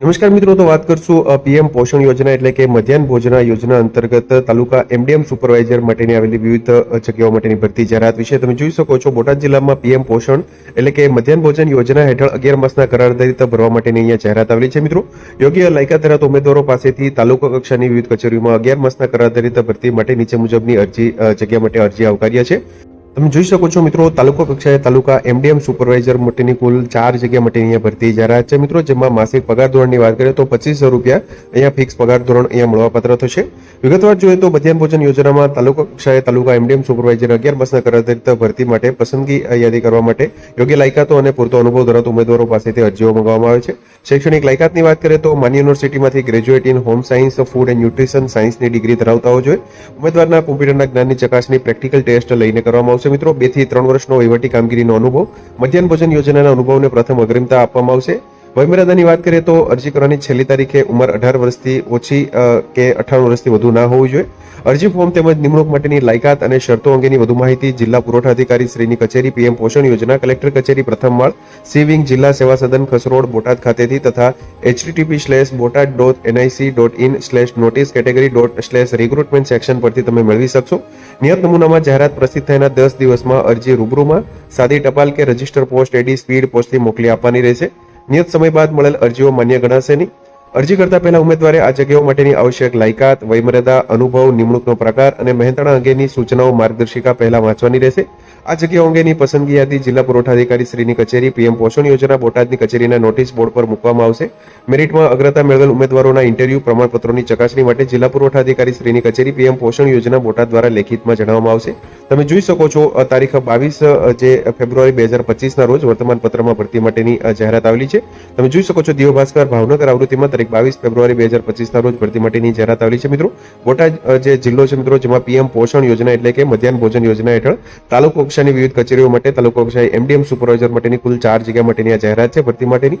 નમસ્કાર મિત્રો, તો વાત કરશું પીએમ પોષણ યોજના એટલે કે મધ્યાહન ભોજના યોજના અંતર્ગત તાલુકા એમડીએમ સુપરવાઇઝર માટેની આવેલી વિવિધ જગ્યાઓ માટેની ભરતી જાહેરાત વિશે તમે જોઈ શકો છો. બોટાદ જિલ્લામાં પીએમ પોષણ એટલે કે મધ્યાહન ભોજન યોજના હેઠળ અગિયાર માસના કરાર ભરવા માટેની અહીંયા જાહેરાત આવેલી છે. મિત્રો, યોગ્ય લાયકાત ધરાવતા ઉમેદવારો પાસેથી તાલુકા કક્ષાની વિવિધ કચેરીઓમાં અગિયાર માસના કરાર ભરતી માટે નીચે મુજબની અરજી જગ્યા માટે અરજી આવકાર્ય છે. તમે જોઈ શકો છો મિત્રો, તાલુકા કક્ષાએ તાલુકા એમડીએમ સુપરવાઇઝર માટેની કુલ ચાર જગ્યા માટેની અહીંયા ભરતી જાહેરાત છે. મિત્રો, જેમાં માસિક પગાર ધોરણની વાત કરીએ તો પચીસો રૂપિયા અહીંયા ફિક્સ પગાર ધોરણ અહીંયા મળવાપાત્ર થશે. વિગતવાર જોઈએ તો મધ્યાહન ભોજન યોજનામાં તાલુકા કક્ષાએ તાલુકા એમડીએમ સુપરવાઇઝર અગિયાર માસના કરાધારિત ભરતી માટે પસંદગી યાદી કરવા માટે યોગ્ય લાયકાતો અને પૂરતો અનુભવ ધરાવતા ઉમેદવારો પાસેથી અરજીઓ મંગાવવામાં આવે છે. શૈક્ષણિક લાયકાતની વાત કરીએ તો માન્ય યુનિવર્સિટીમાંથી graduate in home science food and nutrition સાયન્સની ડિગ્રી ધરાવતા હોવો જોઈએ ઉમેદવારના કોમ્પ્યુટરના જ્ઞાનની ચકાસણી પ્રેક્ટિકલ ટેસ્ટ લઈને કરવામાં આવશે. મિત્રો, બેથી ત્રણ વર્ષનો વહીવટી કામગીરીનો અનુભવ, મધ્યાહન ભોજન યોજનાના અનુભવને પ્રથમ અગ્રિમતા આપવામાં આવશે. વયમર્યાદાની વાત કરીએ તો અરજી કરવાની છેલ્લી તારીખે ઉંમર અઢાર વર્ષથી ઓછી કે અઠાણું વર્ષથી વધુ ના હોવી જોઈએ. અરજી ફોર્મ તેમજ નિમણૂક માટેની લાયકાત અને શરતો અંગેની વધુ માહિતી જિલ્લા પુરવઠા અધિકારી શ્રીની કચેરી, પીએમ પોષણ યોજના, કલેક્ટર કચેરી, પ્રથમ માળ, સી વિંગ, જિલ્લા સેવા સદન, ખસરોડ, બોટાદ ખાતેથી તથા HTTP slash Botad dot NIC dot in slash notice category dot slash recruitment section પરથી તમે મેળવી શકશો. નિયત નમૂનામાં જાહેરાત પ્રસિદ્ધ થયાના દસ દિવસમાં અરજી રૂબરૂમાં સાદી ટપાલ કે રજિસ્ટર પોસ્ટ એડી સ્પીડ પોસ્ટથી મોકલી આપવાની રહેશે. નિયત સમય બાદ મળેલ અરજીઓ માન્ય ગણાશે નહીં. અરજી કરતા પહેલા ઉમેદવારે આ જગ્યાઓ માટેની આવશ્યક લાયકાત, વયમર્યાદા, અનુભવ, નિમણૂકનો પ્રકાર અને મહેનતાણા અંગેની સૂચનાઓ માર્ગદર્શિકા પહેલા વાંચવાની રહેશે. આ જગ્યાઓ અંગેની પસંદગી યાદી જિલ્લા પુરવઠા શ્રીની કચેરી, પીએમ પોષણ યોજના, બોટાદની કચેરીના નોટિસ બોર્ડ પર મૂકવામાં આવશે. મેરિટમાં અગ્રતા મેળવેલ ઉમેદવારોના ઇન્ટરવ્યુ પ્રમાણપત્રોની ચકાસણી માટે જિલ્લા પુરવઠા શ્રીની કચેરી, પીએમ પોષણ યોજના, બોટાદ દ્વારા લેખિતમાં જણાવવામાં આવશે. તમે જોઈ શકો છો તારીખ બાવીસ જે ફેબ્રુઆરી બે હજાર પચીસના રોજ વર્તમાન પત્રમાં ભરતી માટેની જાહેરાત આવેલી છે. તમે જોઈ શકો છો દિવ્ય ભાસ્કર ભાવનગર આવૃત્તિમાં તારીખ બાવીસ ફેબ્રુઆરી બે હજાર પચીસના રોજ ભરતી માટેની જાહેરાત આવેલી છે. મિત્રો, બોટાદ જે જિલ્લો છે મિત્રો, જેમાં પીએમ પોષણ યોજના એટલે કે મધ્યાહન ભોજન યોજના હેઠળ તાલુકા કક્ષાની વિવિધ કચેરીઓ માટે તાલુકા કક્ષાએ એમડીએમ સુપરવાઇઝર માટેની કુલ ચાર જગ્યા માટેની આ જાહેરાત છે. ભરતી માટેની